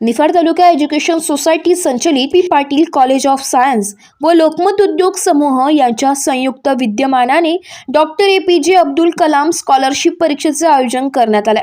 Niphad taluka education society संचलित P Patil college of science व लोकमत उद्योग समूह यांच्या संयुक्त विद्यमानाने डॉक्टर ए पी जे अब्दुल कलाम स्कॉलरशिप परीक्षेचे आयोजन करण्यात आले.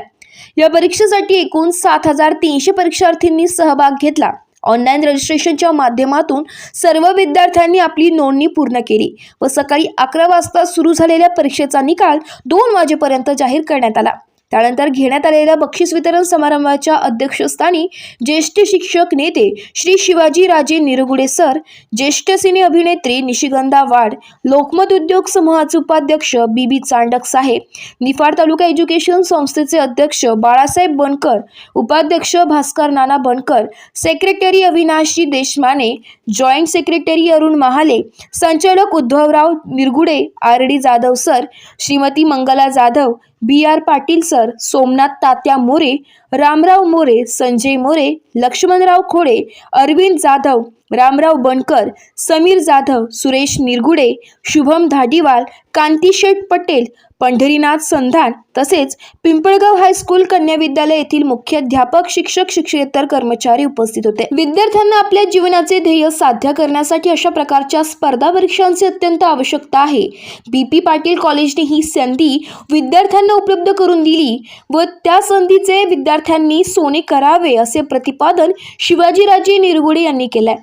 या परीक्षेसाठी एकूण सात हजार तीनशे परीक्षार्थींनी सहभाग घेतला. ऑनलाईन रजिस्ट्रेशनच्या माध्यमातून सर्व विद्यार्थ्यांनी आपली नोंदणी पूर्ण केली व सकाळी अकरा वाजता सुरू झालेल्या परीक्षेचा निकाल दोन वाजेपर्यंत जाहीर करण्यात आला. त्यानंतर घेण्यात आलेल्या बक्षीस वितरण समारंभाच्या अध्यक्षस्थानी ज्येष्ठ शिक्षक नेते श्री शिवाजी राजे निरगुडे सर ज्येष्ठ सिने अभिनेत्री निशिगंधा वाड लोकमत उद्योग समूहाचे उपाध्यक्ष B B Chandak saheb Niphad taluka education संस्थेचे अध्यक्ष बाळासाहेब बनकर उपाध्यक्ष Bhaskar Nana Bankar secretary Avinashji Deshmane joint secretary Arun Mahale संचालक Uddhavrao Nirgude R D Jadhav sir Shrimati Mangala Jadhav B R Patil sir Somnath Tatya More Ramrao More Sanjay More Laxmanrao Khode Arvind Jadhav Ramrao Bankar Samir Jadhav Suresh Nirgude Shubham Dhadiwal Kantisheth Patel Pandharinath Sandhan तसेच Pimpalgaon high school कन्या विद्यालय येथील मुख्याध्यापक शिक्षक शिक्षकेतर कर्मचारी उपस्थित होते. विद्यार्थ्यांना आपल्या जीवनाचे ध्येय साध्य करण्यासाठी अशा प्रकारच्या स्पर्धा परीक्षांची अत्यंत आवश्यकता आहे. बी. पी. पाटील कॉलेजने ही संधी विद्यार्थ्यांना उपलब्ध करून दिली व त्या संधीचे विद्यार्थी मराठ्यांनी सोने करावे असे प्रतिपादन शिवाजीराजे निरगुडे यांनी केले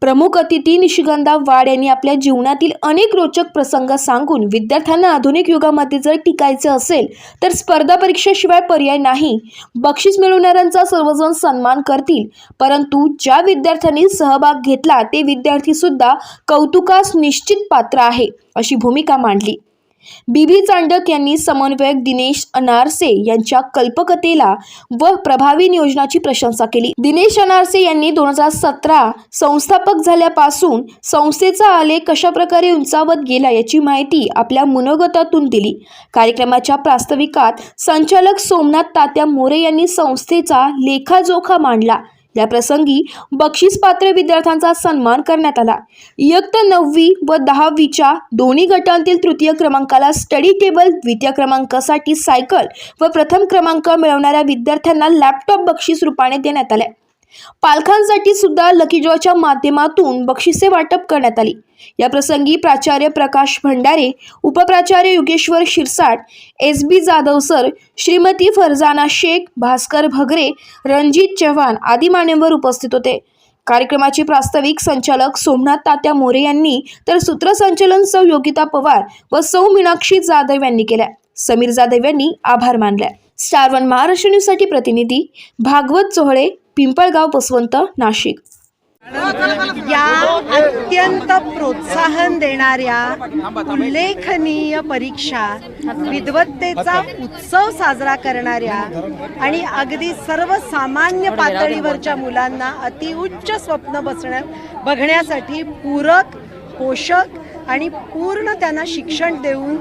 प्रमुख अतिथी निशिगंधा वाड यांनी आपल्या जीवनातील अनेक रोचक प्रसंग सांगून विद्यार्थ्यांना आधुनिक युगामध्ये जर टिकायचे असेल तर स्पर्धा परीक्षेशिवाय पर्याय नाही. बक्षीस मिळवणाऱ्यांचा सर्वजण सन्मान करतील परंतु ज्या विद्यार्थ्यांनी सहभाग घेतला ते विद्यार्थी सुद्धा कौतुकास निश्चित पात्र आहे अशी भूमिका मांडली. बीबी चांडक यांनी समन्वयक दिनेश अनारसे यांच्या कल्पकतेला व प्रभावी नियोजनाची प्रशंसा केली. दिनेश अनारसे यांनी दोन हजार सतरा संस्थापक झाल्यापासून संस्थेचा आलेख कशा प्रकारे उंचावत गेला याची माहिती आपल्या मनोगतातून दिली. कार्यक्रमाच्या प्रास्ताविकात संचालक सोमनाथ तात्या मोरे यांनी संस्थेचा लेखाजोखा मांडला. या प्रसंगी बक्षीस पात्र विद्यार्थ्यांचा सन्मान करण्यात आला. इयत्ता नववी व दहावीच्या दोन्ही गटांतील तृतीय क्रमांकाला स्टडी टेबल द्वितीय क्रमांकासाठी सायकल व प्रथम क्रमांक मिळवणाऱ्या विद्यार्थ्यांना लॅपटॉप बक्षीस रूपाने देण्यात आले. पालकांसाठी सुद्धा लकी ड्रॉच्या माध्यमातून बक्षिसे वाटप करण्यात आली. या प्रसंगी प्राचार्य Prakash Bhandare उपप्राचार्य Yogeshwar Shirsat S B Jadhav sir Shrimati Farzana Shaikh Bhaskar Bhagare Ranjit Chavan आदी मान्यवर उपस्थित होते. कार्यक्रमाचे प्रास्ताविक संचालक सोमनाथ तात्या मोरे यांनी तर सूत्रसंचालन सौ योगिता पवार व सौ मीनाक्षी जाधव यांनी केल्या. समीर जाधव यांनी आभार मानले स्टार वन महाराष्ट्र न्यूजसाठी प्रतिनिधी भागवत चोहळे पिंपळगाव बसवंत नाशिक. या अत्यंत प्रोत्साहन देणाऱ्या उल्लेखनीय परीक्षा विद्वत्तेचा उत्सव साजरा करणाऱ्या आणि अगदी सर्वसामान्य पातळीवरच्या मुलांना अतिउच्च स्वप्न बसण्या बघण्यासाठी पूरक पोषक आणि पूर्ण त्यांना शिक्षण देऊन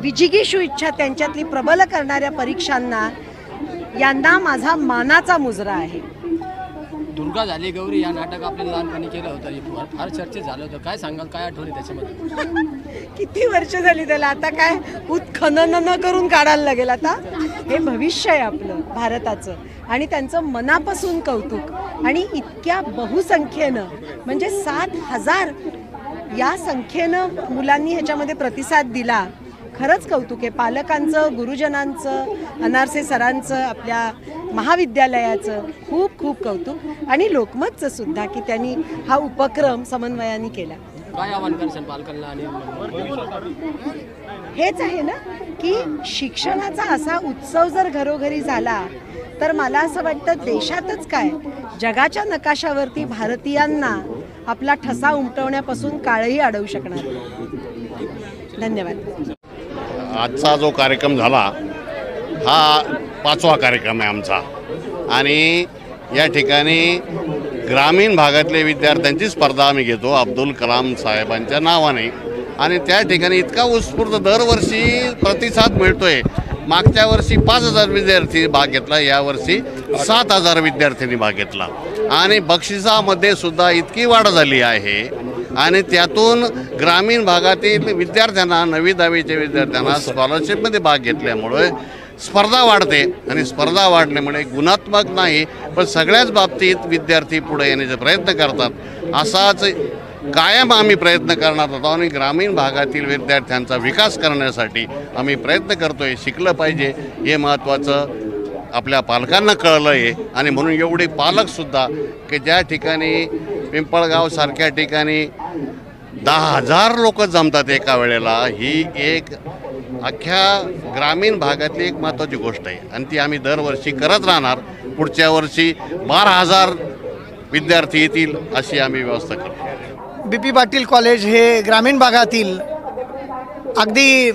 विजिगीषू इच्छा त्यांच्यातली प्रबल करणाऱ्या परीक्षांना यांना माझा मानाचा मुजरा आहे. दुर्गा झाली गौरी या नाटक आपल्या लहानपणी केलं होतं हे फार फार चर्चेत झालं होतं. काय सांगाल काय आठवणी त्याच्यामध्ये? किती वर्ष झाली त्याला? आता काय उत्खनन न करून काढायला लागेल आता? हे भविष्य आहे आपलं भारताचं. आणि त्यांचं मनापासून कौतुक. आणि इतक्या बहुसंख्येनं म्हणजे सात हजार या संख्येनं मुलांनी ह्याच्यामध्ये प्रतिसाद दिला. खरंच कौतुक आहे. पालकांचं गुरुजनांचं अनारसे सरांचं आपल्या महाविद्यालयाचं खूप खूप कौतुक. आणि लोकमतचं सुद्धा की त्यांनी हा उपक्रम समन्वयाने केला. काय आव्हान करशाल पालकांना आणि हेच आहे ना की शिक्षणाचा असा उत्सव जर घरोघरी झाला तर मला असं वाटतं देशातच काय जगाच्या नकाशावरती भारतीयांना आपला ठसा उमटवण्यापासून काळही अडवू शकणार. धन्यवाद. आजचा जो कार्यक्रम झाला हा पाचवा कार्यक्रम आहे आमचा. आणि या ठिकाणी ग्रामीण भागातले विद्यार्थ्यांची स्पर्धा आम्ही घेतो अब्दुल कलाम साहेबांच्या नावाने. आणि त्या ठिकाणी इतका उत्स्फूर्त दरवर्षी प्रतिसाद मिळतोय. मागच्या वर्षी पाच हजार विद्यार्थी भाग घेतला यावर्षी सात हजार विद्यार्थ्यांनी भाग घेतला. आणि बक्षिसामध्ये सुद्धा इतकी वाढ झाली आहे. आणि त्यातून ग्रामीण भागातील विद्यार्थ्यांना नवी दहावीच्या विद्यार्थ्यांना स्कॉलरशिपमध्ये भाग घेतल्यामुळे स्पर्धा वाढते. आणि स्पर्धा वाढल्यामुळे गुणात्मक नाही पण सगळ्याच बाबतीत विद्यार्थी पुढे येण्याचे प्रयत्न करतात. असाच कायम आम्ही प्रयत्न करणार होतो आणि ग्रामीण भागातील विद्यार्थ्यांचा विकास करण्यासाठी आम्ही प्रयत्न करतो आहे शिकलं पाहिजे हे महत्त्वाचं आपल्या पालकांना कळलं आहे आणि म्हणून एवढे पालकसुद्धा की ज्या ठिकाणी पिंपळगावसारख्या ठिकाणी दहा हजार लोक जमतात एका वेळेला ही एक अख्ख्या ग्रामीण भागातली एक महत्त्वाची गोष्ट आहे. आणि ती आम्ही दरवर्षी करत राहणार. पुढच्या वर्षी बारा हजार विद्यार्थी येतील अशी आम्ही व्यवस्था करतो. बी पी पाटील कॉलेज हे ग्रामीण भागातील अगदी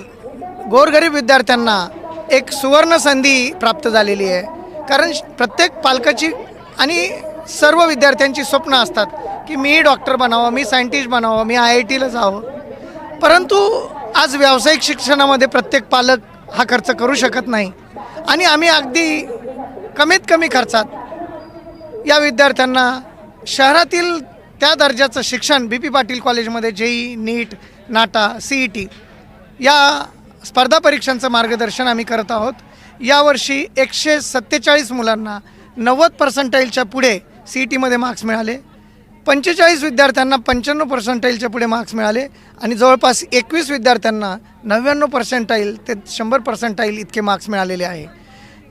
गोरगरीब विद्यार्थ्यांना एक सुवर्ण संधी प्राप्त झालेली आहे. कारण श- प्रत्येक पालकाची आणि सर्व विद्यार्थ्यांची स्वप्न असतात की मी डॉक्टर बनावं मी सायंटिस्ट बनावं मी आय आय टीला जावं. परंतु आज व्यावसायिक शिक्षणामध्ये प्रत्येक पालक हा खर्च करू शकत नाही. आणि आम्ही अगदी कमीत कमी खर्चात या विद्यार्थ्यांना शहरातील त्या दर्जाचं शिक्षण बी पी पाटील कॉलेजमध्ये JEE NEET NATA C E T या स्पर्धा परीक्षांचं मार्गदर्शन आम्ही करत आहोत. यावर्षी एकशे सत्तेचाळीस मुलांना नव्वद पर्सेंटाईलच्या पुढे सी ई टीमध्ये मार्क्स मिळाले. पंचेचाळीस विद्यार्थ्यांना पंच्याण्णव पर्सेंटाईलच्या पुढे मार्क्स मिळाले आणि जवळपास एकवीस विद्यार्थ्यांना नव्याण्णव पर्सेंटाईल ते शंभर पर्सेंटाईल इतके मार्क्स मिळालेले आहे.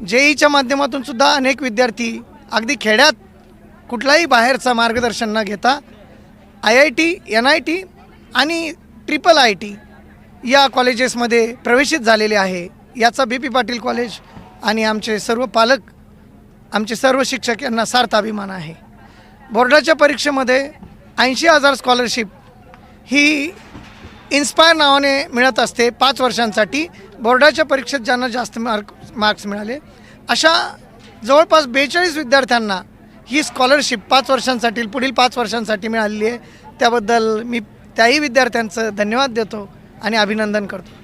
जेईच्या माध्यमातून सुद्धा अनेक विद्यार्थी अगदी खेड्यात कुठलाही बाहेरचा मार्गदर्शन न घेता I I T N I T आणि ट्रिपल आय टी या कॉलेजेसमध्ये प्रवेशित झालेले आहे. याचा बी पी पाटील कॉलेज आणि आमचे सर्व पालक आमचे सर्व शिक्षक यांना सार्थ अभिमान आहे. बोर्डाच्या परीक्षेमध्ये ऐंशी हजार स्कॉलरशिप ही इन्स्पायर नावाने मिळत असते. पाच वर्षांसाठी बोर्डाच्या परीक्षेत ज्यांना जास्त मार्क मार्क्स मिळाले अशा जवळपास बेचाळीस विद्यार्थ्यांना ही स्कॉलरशिप पाच वर्षांसाठी पुढील पाच वर्षांसाठी मिळालेली आहे. त्याबद्दल मी त्याही विद्यार्थ्यांचं धन्यवाद देतो आणि अभिनंदन करतो.